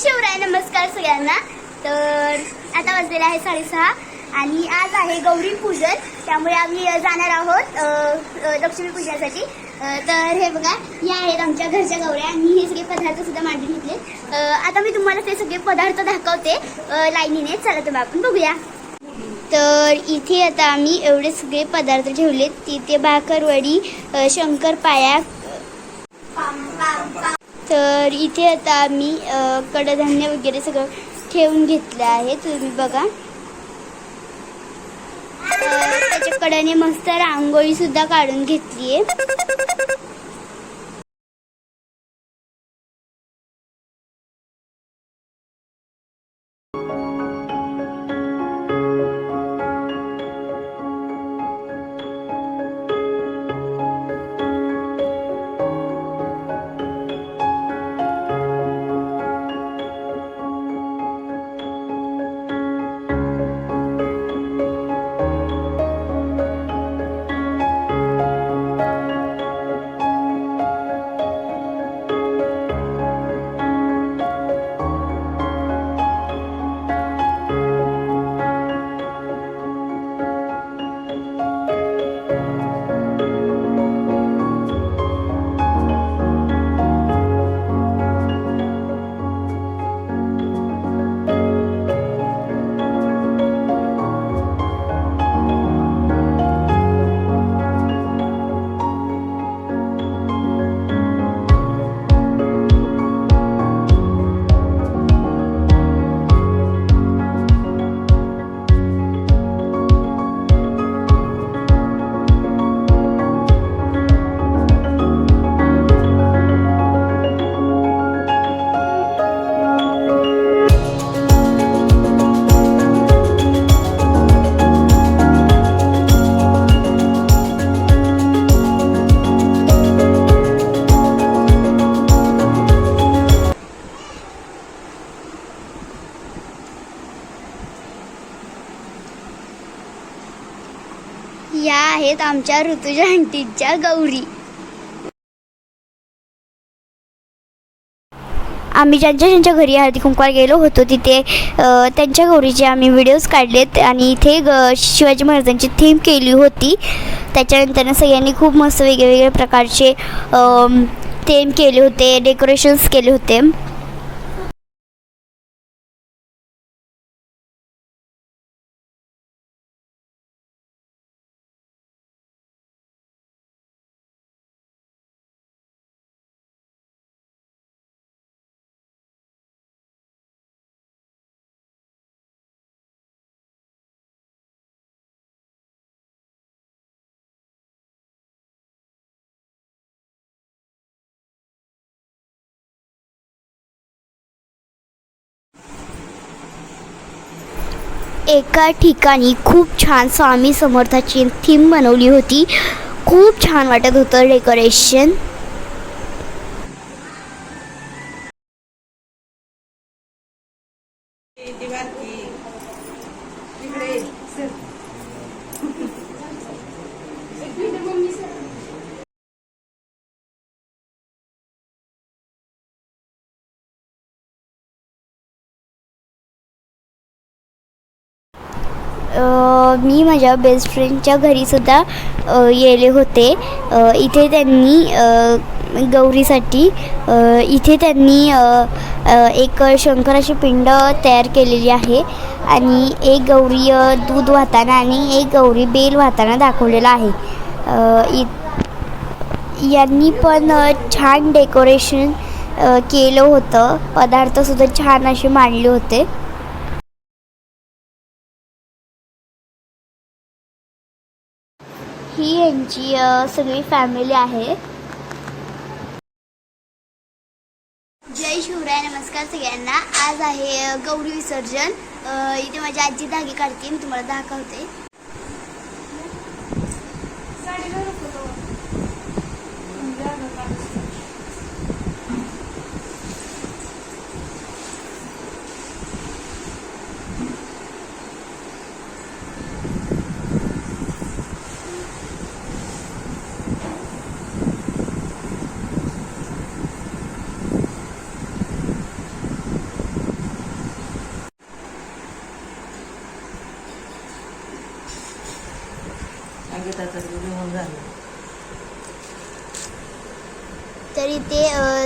शिवराय नमस्कार सगळ्यांना. तर आता वाजलेला आहे साडेसहा आणि आज आहे गौरी पूजन. त्यामुळे आम्ही जाणार आहोत लक्ष्मी पूजनासाठी. तर हे बघा या आहेत आमच्या घरच्या गौऱ्या आणि हे सगळे पदार्थ सुद्धा मांडून घेतले. आता मी तुम्हाला ते सगळे पदार्थ दाखवते लाईनीने. चला तुम्ही आपण बघूया. तर इथे आता आम्ही एवढे सगळे पदार्थ ठेवलेत. तिथे भाकरवडी शंकरपाया शंकरपाळ्या तर इथे आता आम्ही कडधान्य वगैरे सगळं ठेवून घेतलं आहे. तुम्ही बघा. त्याच्या कडेने मस्त रांगोळी सुद्धा काढून घेतली आहे आमच्या ऋतुजा आंटीच्या गौरी. आम्ही ज्यांच्या ज्यांच्या घरी हळदी कुंकवाला गेलो होतो तिथे त्यांच्या गौरीचे आम्ही व्हिडिओज काढलेत आणि इथे ग शिवाजी महाराजांची थीम केली होती. त्याच्यानंतर सगळ्यांनी खूप मस्त वेगवेगळ्या प्रकारचे थीम केले होते डेकोरेशन्स केले होते. एका ठिकाणी खूप छान स्वामी समर्थाची थीम बनवली होती. खूप छान वाटत होतं डेकोरेशन मी माझ्या बेस्ट फ्रेंडच्या घरीसुद्धा येले गेले होते. इथे त्यांनी गौरीसाठी इथे त्यांनी एक शंकराची पिंड तयार केलेली आहे आणि एक गौरी दूध वाहताना आणि एक गौरी बेल वाहताना दाखवलेला आहे. इ यांनी पण छान डेकोरेशन केलं होतं. पदार्थसुद्धा छान असे मांडले होते. ही यांची सगळी फॅमिली आहे. जय शिवराय नमस्कार सगळ्यांना. आज आहे गौरी विसर्जन. इथे माझी आजी धागे काढते मी तुम्हाला दाखवते.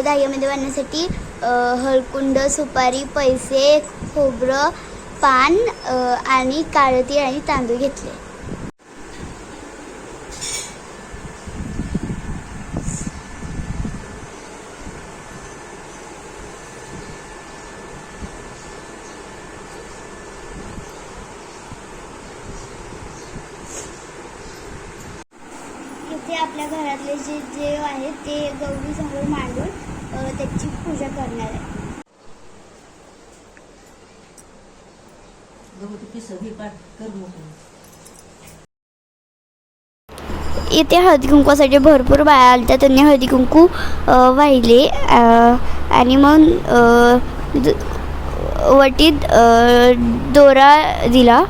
दाह्यामध्ये अ, बांधण्यासाठी हळकुंड सुपारी पैसे खोबरं पान आणि काळती तीळ आणि तांदूळ घेतले इथे आपल्या घरातले जे जे आहेत ते गौरी समोर मांडून त्याची पूजा करणार आहे. गहू तू पिसं घे पाठ कर मोकळं इथे हळदी कुंकवासाठी भरपूर बाया आल्या त्यांनी हळदी कुंकू वाहिले आणि मग वटीत दोरा दिला.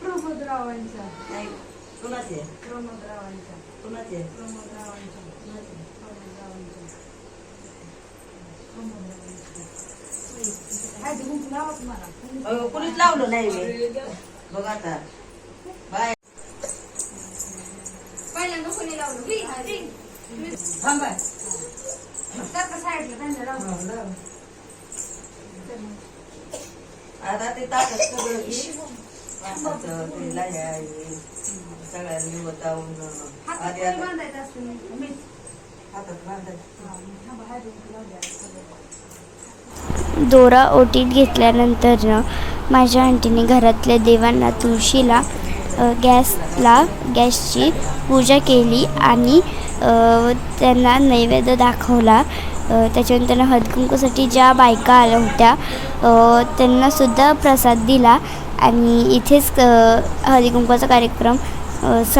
प्रमोदरावांचा कुणाचे प्रमोदरावांचा कुणाचे प्रमोदरावांचा प्रमोदरावांचा कुणीच लावलं नाही मी बघ आता बाय पहिल्यांदा कोणी लावलं थांबा साईडला त्यांच्या लावलं आता ते ताकद सगळं ते लाह्या सगळ्यांनी आधी आता बांधायचं असतं हातात बांधायचं. लावूया. दोरा ओटीत घेतल्यानंतर माझ्या आंटीने घरातल्या देवांना तुळशीला गॅसला गॅसची पूजा केली आणि अ, त्यांना नैवेद्य दाखवला. त्याच्यानंतर हळदकुंकूसाठी ज्या बायका आल्या होत्या त्यांनासुद्धा प्रसाद दिला आणि इथेच हळदीकुंकूचा कार्यक्रम स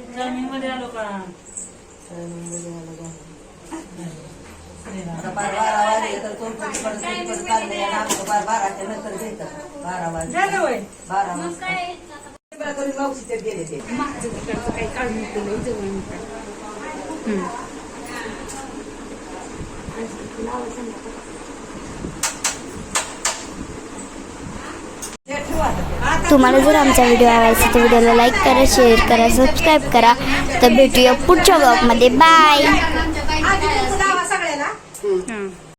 स मध्ये आलो का? आता बारा बारा वाजले तर परत परत चाललंय आणि आमचं बारा बाराच्या नंतर घेतात बारा वाजले. बारा वाजता. मावशीचे गेले ते. ते ठेवा आता. तुम्हाला जर आमचा व्हिडिओ आवडला तर व्हिडिओला लाईक करा शेअर करा सबस्क्राईब करा. तर भेटूया पुढच्या ब्लॉगमध्ये बाय